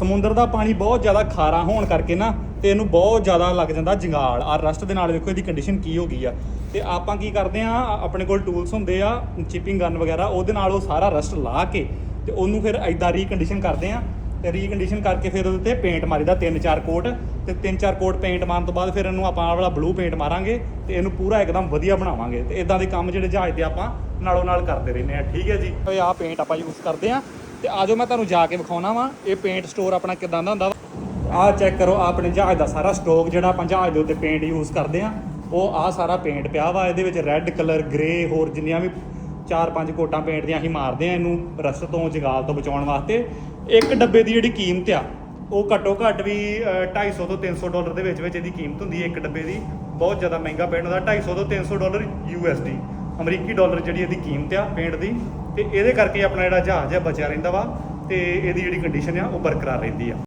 ਸਮੁੰਦਰ ਦਾ ਪਾਣੀ ਬਹੁਤ ਜ਼ਿਆਦਾ ਖਾਰਾ ਹੋਣ ਕਰਕੇ ਨਾ ਤੇ ਇਹਨੂੰ ਬਹੁਤ ਜ਼ਿਆਦਾ ਲੱਗ ਜਾਂਦਾ ਜੰਗਾਲ। ਆ ਰਸਟ ਦੇ ਨਾਲ ਵੇਖੋ ਇਹਦੀ ਕੰਡੀਸ਼ਨ ਕੀ ਹੋ ਗਈ ਆ। ਤੇ ਆਪਾਂ ਕੀ ਕਰਦੇ ਆ ਆਪਣੇ ਕੋਲ ਟੂਲਸ ਹੁੰਦੇ ਆ ਚਿਪਿੰਗ ਗਨ ਵਗੈਰਾ, ਉਹਦੇ ਨਾਲ ਉਹ ਸਾਰਾ ਰਸਟ ਲਾ ਕੇ ਤੇ ਉਹਨੂੰ ਫਿਰ ਐਦਾਂ ਰੀਕੰਡੀਸ਼ਨ ਕਰਦੇ ਆ। ਤੇ ਰੀਕੰਡੀਸ਼ਨ ਕਰਕੇ ਫਿਰ ਉਹਦੇ ਤੇ ਪੇਂਟ ਮਾਰੀਦਾ ਤਿੰਨ ਚਾਰ ਕੋਟ। ਤੇ ਤਿੰਨ ਚਾਰ ਕੋਟ ਪੇਂਟ ਮਾਰਨ ਤੋਂ ਬਾਅਦ ਫਿਰ ਇਹਨੂੰ ਆਪਾਂ ਆਹ ਵਾਲਾ ਬਲੂ ਪੇਂਟ ਮਾਰਾਂਗੇ ਤੇ ਇਹਨੂੰ ਪੂਰਾ ਇੱਕਦਮ ਵਧੀਆ ਬਣਾਵਾਂਗੇ। ਤੇ ਇਦਾਂ ਦੇ ਕੰਮ ਜਿਹੜੇ ਜਹਾਜ਼ ਤੇ ਆਪਾਂ ਨਾਲੋਂ ਨਾਲ ਕਰਦੇ ਰਹਿੰਦੇ ਆ। ਠੀਕ ਹੈ ਜੀ। ਇਹ ਆਹ ਪੇਂਟ ਆਪਾਂ ਯੂਜ਼ ਕਰਦੇ ਆ। ਤੇ ਆਜੋ ਮੈਂ ਤੁਹਾਨੂੰ ਜਾ ਕੇ ਵਿਖਾਉਣਾ ਵਾ। ਇਹ ਪੇਂਟ ਸਟੋਰ ਆਪਣਾ ਕਿਦਾਂ ਦਾ ਹੁੰਦਾ ਵਾ? ਆਹ ਚੈੱਕ ਕਰੋ ਆਪਣੇ ਜਹਾਜ਼ ਦਾ ਸਾਰਾ ਸਟਾਕ ਜਿਹੜਾ ਆਪਾਂ ਜਹਾਜ਼ ਦੇ ਉੱਤੇ ਪੇਂਟ ਯੂਜ਼ ਕਰਦੇ ਆ ਉਹ ਆਹ ਸਾਰਾ ਪੇਂਟ ਪਿਆ ਵਾ। ਇਹਦੇ ਵਿੱਚ ਰੈੱਡ ਕਲਰ ਗ੍ਰੇ ਹੋਰ ਜਿੰਨੀਆਂ ਵੀ ਚਾਰ ਪੰਜ ਕੋਟਾਂ ਪੇਂਟ ਦੀਆਂ ਅਸੀਂ ਮਾਰਦੇ ਆ ਇਹਨੂੰ ਰਸਤ ਤੋਂ ਜੰਗਾਲ ਤੋਂ ਬਚਾਉਣ ਵਾਸਤੇ। ਇੱਕ ਡੱਬੇ ਦੀ ਜਿਹੜੀ ਕੀਮਤ ਆ ਉਹ ਘੱਟੋ ਘੱਟ ਵੀ ਅ, 250 ਤੋਂ 300 ਡਾਲਰ ਦੇ ਵਿੱਚ ਵਿੱਚ ਇਹਦੀ ਕੀਮਤ ਹੁੰਦੀ ਹੈ ਇੱਕ ਡੱਬੇ ਦੀ। ਬਹੁਤ ਜ਼ਿਆਦਾ ਮਹਿੰਗਾ ਪੇਂਟ ਹੁੰਦਾ 250 ਤੋਂ 300 ਡਾਲਰ ਯੂਐਸਡੀ ਅਮਰੀਕੀ ਡਾਲਰ ਜਿਹੜੀ ਇਹਦੀ ਕੀਮਤ ਆ ਪੇਂਟ ਦੀ, ਤੇ ਇਹਦੇ ਕਰਕੇ ਆਪਣਾ ਜਿਹੜਾ ਜਹਾਜ਼ ਆ ਬਚਿਆ ਰਹਿੰਦਾ ਵਾ, ਤੇ ਇਹਦੀ ਜਿਹੜੀ ਕੰਡੀਸ਼ਨ ਆ ਉਹ ਬਰਕਰਾਰ ਰਹਿੰਦੀ ਆ।